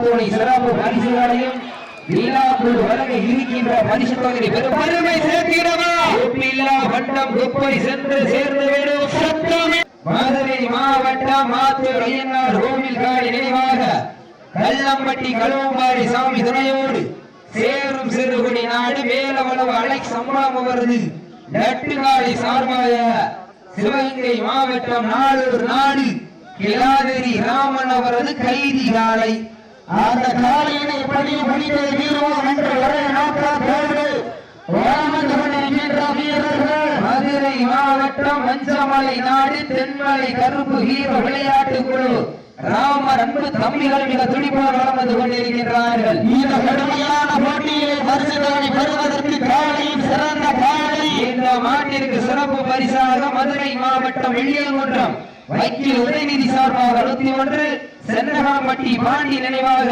சிறப்பு பரிசுகளையும் வழங்க இருக்கின்ற பரிசு பெருமை சேர்க்கிறவா? வட்டம் குப்பை சென்று சேர்ந்து விடும் சத்தமே. மதுரை மாவட்டம் ஐயனார் காடி நினைவாக கல்லம்பட்டி கழுவம்பாடி சாமி துணையோடு சேரும் சிறுகுடி நாடு மேலவளவு அலெக்ஸ் சம்பளம் அவரது நட்டுகாடி சார்பாக சிவகங்கை மாவட்டம் நாளூர் நாடு கிளாதிரி ராமன் அவரது கைதி காலை அந்த காலையினை பணி முடித்து வீரோம் என்று ஒரே நோக்கத்தோடு மதுரை மாவட்டம் மஞ்சமலை நாடு தென்மலை கருப்பு ஹீரோ விளையாட்டு குழு. ராமர் அன்பு தம்பிகள் மிக துடிப்போடு வளர்ந்து கொண்டிருக்கின்றார்கள். இந்த கடுமையான போட்டியிலே பரிசுகளை பெறுவதற்கு சிறந்த இந்த மாட்டிற்கு சிறப்பு பரிசாக மதுரை மாவட்டம் வெள்ளியங்குன்றம் வைக்கில் உதயநிதி சார்பாக அறுபத்தி ஒன்று சென்னகாம்பட்டி பாண்டி நினைவாக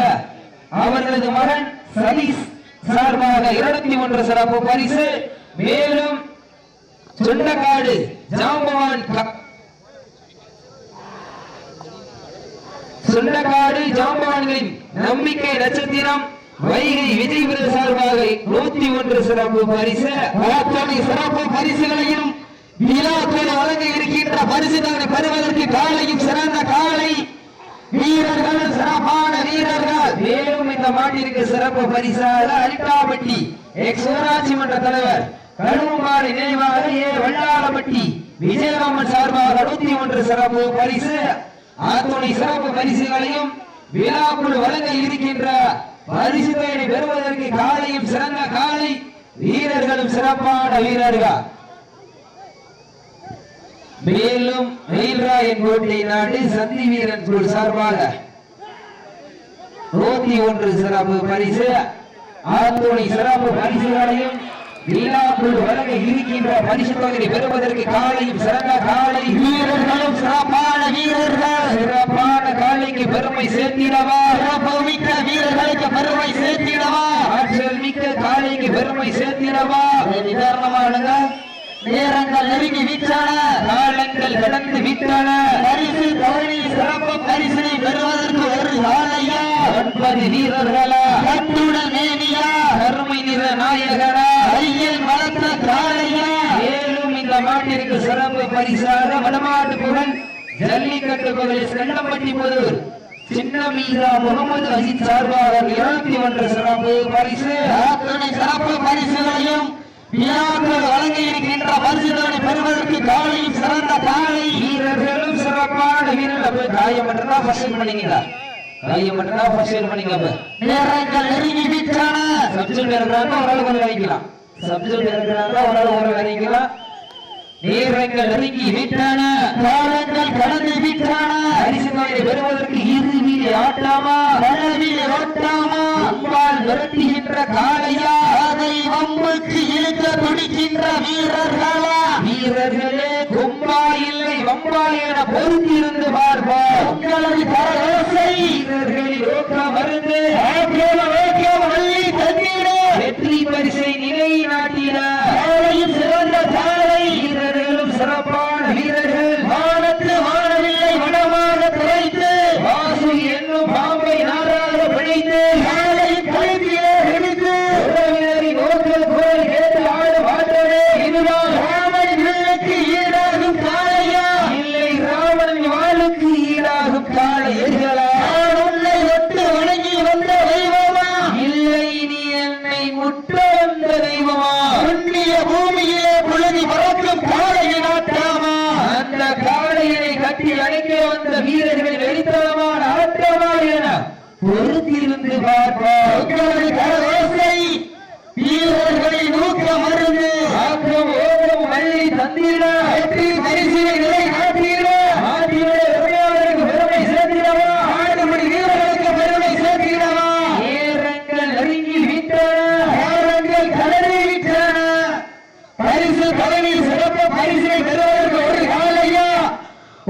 அவர்களது மகன் சதீஷ் சார்பாக இருநூத்தி ஒன்று சிறப்பு பரிசு. மேலும் சுண்டக்காடு ஜாம்பவான் சுண்டக்காடு ஜாம்பவான்களின் நம்பிக்கை நட்சத்திரம் வைகை விஜய் விருது சார்பாக நூத்தி ஒன்று சிறப்பு பரிசு. அத்தனை சிறப்பு பரிசுகளையும் விழாக்கள் வழங்க இருக்கின்ற பரிசுகளை பெறுவதற்கு காலையும் சிறந்த காலை. வீரர்கள் சிறப்பான வீரர்கள். மேலும் இந்த மாட்டிற்கு சிறப்பு பரிசாக அரிட்டாபட்டி எக்ஸ் ஊராட்சி மன்ற தலைவர் கழுவுமாறு நினைவாக ஏ. வல்லாளப்பட்டி விஜயராமன் சார்பாக நூத்தி ஒன்று சிறப்பு பரிசு. அத்துணை சிறப்பு பரிசுகளையும் விழாக்குள் வழங்க இருக்கின்ற பரிசுகளை பெறுவதற்கு காலையும் சிறந்த காலை வீரர்களும் சிறப்பான வீரர்கள். மேலும் மயில்ராயன் கோட்டை நாடு சந்தி வீரன் குழு சார்பாக நூத்தி ஒன்று சிறப்பு பரிசு ஆத்தோணி சிறப்பு பரிசுகளையும் விழாக்குள் வழங்க இருக்கின்ற பரிசு தொகையை பெறுவதற்கு காலையும் சிறந்த காலை. வீரர்களும் சிறப்பான வீரர்கள். சிறப்பான காலைக்கு பெருமை சேர்த்திடவா? சிறப்பு மிக்க வீரர்களுக்கு பெருமை சேர்த்திடவா? ஆற்றல் மிக்க காலைக்கு பெருமை சேர்த்திடவா? நிதானமானுங்க நேரங்கள் நெருங்கி விட்டன காலங்கள் கடந்து விட்டன பரிசு தவறி சிறப்பு பரிசினை பெறுவதற்கு ஒரு ஆலையா ஒன்பது வீரர்களா? கட்டுடன் மேனியா? கருமை நிற நாயகனா? கையில் வளர்த்த காலையா மேலும் இந்த மாட்டிற்கு சிறப்பு பரிசாக வடமாட்டு புகழ் ஜல்லிக்கட்டு கோவில் செல்லம்பட்டி புதூர் சின்ன மீரா முகமது அஜித் சார்பாக இருநூத்தி ஒன்று சிறப்பு பரிசு. அத்தனை சிறப்பு பரிசுகளையும் வழங்கி இருக்கின்ற பரிசுகளை பெறுவதற்கு காலையும் சிறந்த காலை. வீரர்களும் சிறப்பான வீரர்கள். காயம் மட்டும்தான் ஃபர்ஸ்ட் பண்ணிங்களா காயம் மட்டும்தான் ஃபர்ஸ்ட் நேரங்கள் நெருங்கி விட்டன சப்ஜெக்ட் ஒரு ஆள் கொஞ்சம் வரைக்கலாம் சப்ஜெக்ட் நெருங்கி விட்டன. காலங்கள் கடந்து விட்டன. பரிசு தொகையை பெறுவதற்கு இறுதி ஆட்டமா கடலில் ஓட்டாமா அம்பால் விரட்டுகின்ற காளையா? அதை வம்புக்கு இழுக்க துடிக்கின்ற வீரர்களா? வீரர்களே கொம்பா இல்லை வம்பா என பொறுத்திருந்து பார்ப்போம். உங்களது வீரர்களின் ஓக்க மருந்து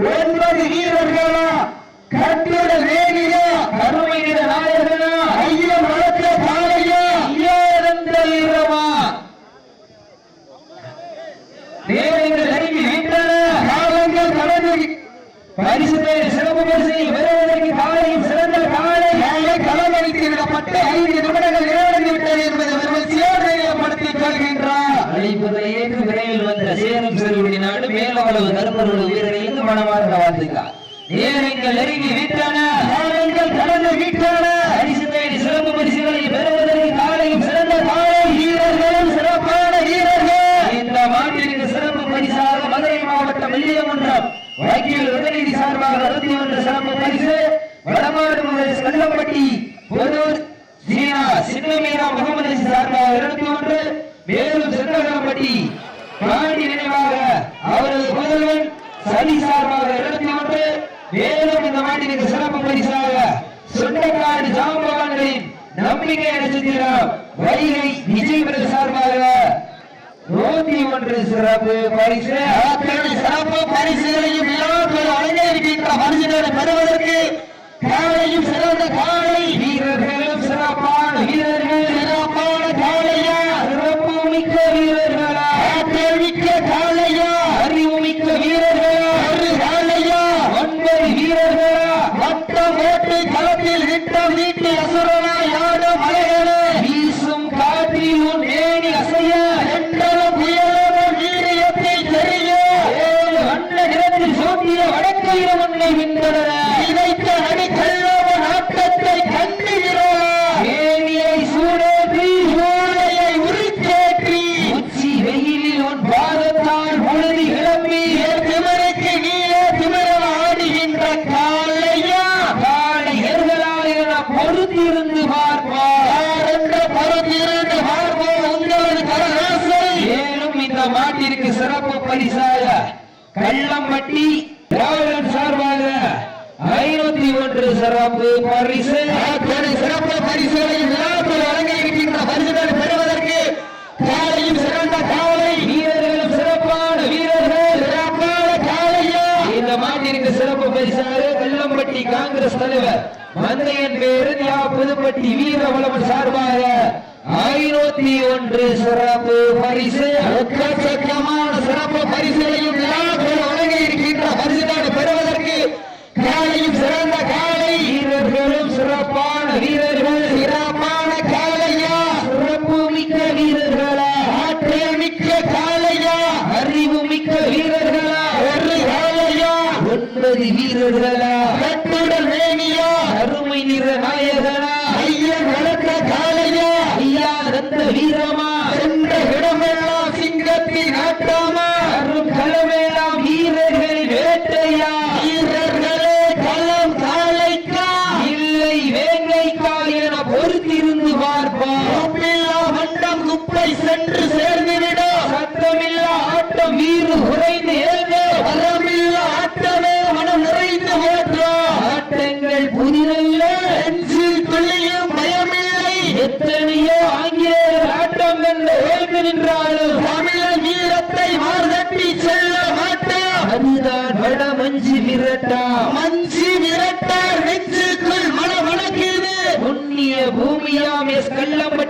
ஒன்பது வீரர்களா கட்டுட வேணியா கருமை நிற நாயகனா ஐயம் வளர்த்த காலையா ஐயாயிரந்த வீரமா நேரங்கள் நெருங்கி அறிவித்து விடப்பட்டு ஐந்து நிமிடங்கள் நிறைவடைந்து விட்டது என்பதை விமர்சையோடு தெரியப்படுத்திக் கொள்கின்றார் அழிப்பதை ஏற்று விரைவில் வந்த சேரும் சிறுவடி நாடு மேலவளவு கருப்பரோடு வீரர்களுக்கு மனமார்ந்த வாழ்த்துக்கள் நேரங்கள் நெருங்கி விட்டன நேரங்கள் கடந்து விட்டன பரிசு தேடி சிறப்பு பரிசுகளை பெறுவதற்கு காலையும் சிறந்த காலை வீரர்களும் சிறப்பான வீரர்கள் இந்த மாட்டிற்கு சிறப்பு பரிசாக மதுரை மாவட்டம் வெள்ளியமன்றம் வக்கீல் உதயநிதி சார்பாக அறுபத்தி ஒன்று சிறப்பு பரிசு வடமாடு முதல் கல்லம்பட்டி பொதூர் ஜீனா சின்னமீரா முகமது அலி சார்பாக இருபத்தி ஒன்று மேலும் சின்னகம்பட்டி பாண்டி நினைவாக அவரது புதல்வன் சனி சார்பாக இருபத்தி ஒன்று மேலும் இந்த மாட்டிற்கு சிறப்பு பரிசாக சுண்டைக்காடு ஜாம்பவான்களின் நம்பிக்கை நட்சத்திரம் வைகை விஜய் பிரதேச சார்பாக நூத்தி ஒன்று சிறப்பு பரிசு. சிறப்பு பரிசுகளையும் விழாக்கள் அலங்கரிக்கின்ற பரிசுகளை பெறுவதற்கு காலையும் சிறந்த காலை பரிசாக கள்ளம்பட்டி திராவிடன் சார்பாக ஐநூத்தி ஒன்று சிறப்பு பரிசு. சிறப்பு விழாக்கள் வழங்கியிருக்கின்ற பரிசுகளை பெறுவதற்கு காலையும் சிறந்த காலை. வீரர்களும் சிறப்பான வீரர்கள். சிறப்பான காலையா? இந்த மாட்டிற்கு சிறப்பு பரிசாக கள்ளம்பட்டி காங்கிரஸ் தலைவர் மந்தையன் பேரு புதுப்பட்டி வீரவளவன் சார்பாக ஐநூத்தி ஒன்று சிறப்பு பரிசு. எக்கச்சக்கமான சிறப்பு பரிசுகளையும் விழாக்கள் வழங்கியிருக்கின்ற பரிசுகளை பெறுவதற்கு காலையும் சிறந்த காலை வீரர்களும் சிறப்பான வீரர்கள் சிறப்பான காலையா சிறப்பு மிக்க வீரர்களா ஆற்றல் மிக்க காலையா அறிவு மிக்க வீரர்களா ஒரு காலையா ஒன்பது வீரர்களா கட்டுடல் வேணியா அருமை நிற நாயகனா? ஐயன் வளர்த்த காலையா ஐயா தந்த வீரமா? என்ற இடமெல்லாம் சிங்கத்தின் ஆட்டாமா? அரும் களமெல்லாம் வீரர்கள் வேட்டையா? வீரர்களே களம் காலைக்கா இல்லை வேங்கைக்கா என பொறுத்திருந்து பார்ப்பார்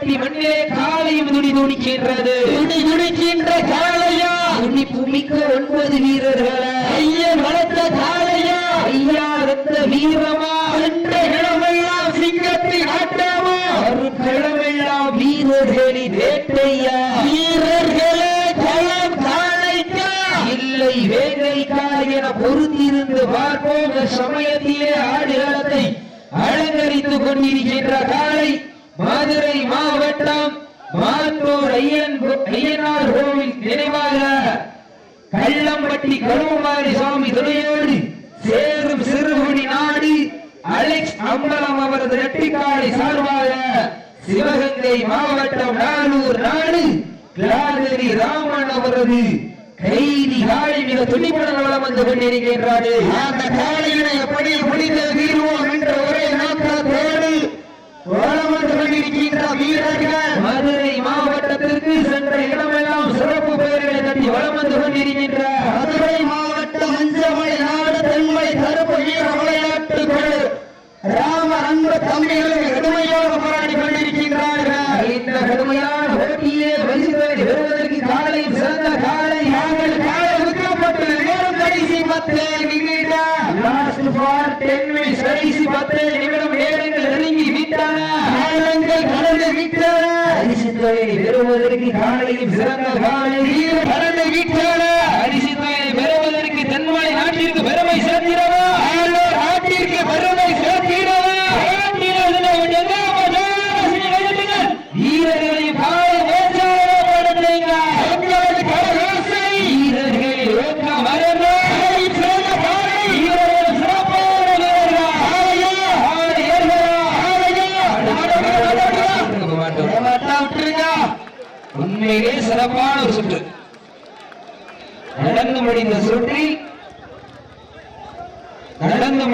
கள்ளம்பட்டி மண்ணிலே காலையும் துடி துடிக்கின்றது துடி துடிக்கின்ற காளையா? துடிப்பு மிக்க ஒன்பது வீரர்களா. ஐயன் வளர்த்த காளையா? ஐயா ரத்த வீரமா? என்ற இடமெல்லாம் சிங்கத்தின் ஆட்டமா? அருட்களமெல்லாம் வீரர்களின் வேட்டையா? வீரர்களே களம் காளைக்கா? இல்லை வேங்கைக்கா என பொறுத்திருந்து பார்ப்போம். சமயத்திலே ஆடுகளத்தை அலங்கரித்துக் கொண்டிருக்கின்ற காலை மதுரை மாவட்டம் மாத்தூர் ஐயன் ஐயனார் கோவில் நினைவாக கள்ளம்பட்டி கருமாரி சுவாமி துணையோடு சேரும் சிறுகுடி நாடு அலெக்ஸ் அம்பலம் அவரது ரெட்டிக்காலை சார்பாக சிவகங்கை மாவட்டம் நானூர் நாடு கிளாதரி ராமன் அவரது கைதி காலை மிக துணிப்புடன் வளம் வந்து கொண்டிருக்கின்றது அந்த காளையினை எப்படி முடித்து தீர்வோம் என்ற ஒரே நாட்கள் வலம் வீரர்கள் மதுரை மாவட்டத்திற்கு சென்ற இடமெல்லாம் சிறப்பு பெயர்களை தட்டி வளம் வந்து கொண்டிருக்கின்ற மதுரை மாவட்டம் அஞ்சமலை நாடு தென்மலை கருப்பு வீர விளையாட்டு குழு ராம அன்பு கடுமையாக போராடி கொண்டிருக்கின்றார்கள். இந்த கடுமையான பரிசுகளை பெறுவதற்கு காலை சிறந்த காலை நாங்கள் காலை விற்கப்பட்டு நேரம் கடைசி பத்து நிமிடம் லாஸ்ட் ஃபார் டென் மினிட்ஸ் கடைசி பத்து தொகையை பெறுவதற்கு காலையில் சிறந்த காலை. வீர பரந்த வீட்டாள பரிசு பெறுவதற்கு தென்மலை நாட்டிற்கு பெருமை சேர்க்கிறவா உண்மையிலே சிறப்பான ஒரு சுற்று. நடந்து முடிந்த சுற்றில் நடந்து